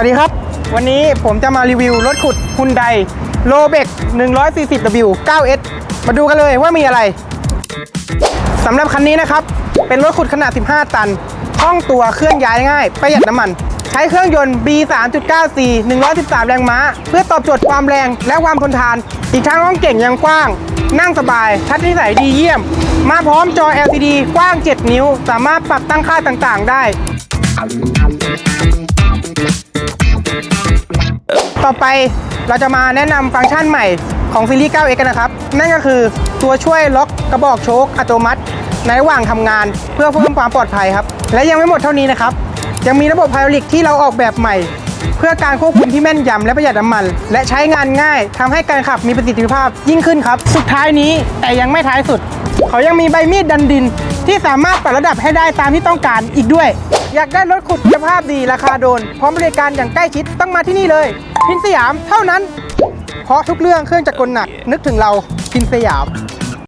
วัสดีครับ วันนี้ผมจะมารีวิวรถขุดฮุนไดโลเบก 140W 9S มาดูกันเลยว่ามีอะไรสำหรับคันนี้นะครับ เป็นรถขุดขนาด 15 ตันคล่องตัวเคลื่อนย้ายง่าย ประหยัดน้ำมัน ใช้เครื่องยนต์ B 3.9C 113 แรงม้า เพื่อตอบโจทย์ความแรงและความทนทาน อีกทั้งห้องเก่งยังกว้าง นั่งสบาย ทัศนิสัยดีเยี่ยม มาพร้อมจอ LCD กว้าง 7 นิ้ว สามารถปรับตั้งค่าต่างๆ ได้ ต่อไปเราจะมาแนะนำฟังก์ชันใหม่ของซีรีส์ 9X กันนะครับ นั่นก็คือตัวช่วยล็อกกระบอกโชคอัตโนมัติ ในระหว่างทำงานเพื่อเพิ่มความปลอดภัยครับ และยังไม่หมดเท่านี้นะครับ ยังมีระบบไฮดรอลิกที่เราออกแบบใหม่ เพื่อการควบคุมที่แม่นยำและประหยัดน้ำมัน และใช้งานง่ายทำให้การขับมีประสิทธิภาพยิ่งขึ้นครับ สุดท้ายนี้แต่ยังไม่ท้ายสุด เขายังมีใบมีดดันดิน ที่สามารถปรับระดับให้ได้ตามที่ต้องการอีกด้วย อยากได้รถขุดคุณภาพดีราคาโดน พร้อมบริการอย่างใกล้ชิดต้องมาที่นี่เลย พินสยามเท่านั้น เพราะทุกเรื่องเครื่องจักรกลหนักนึกถึงเราพินสยาม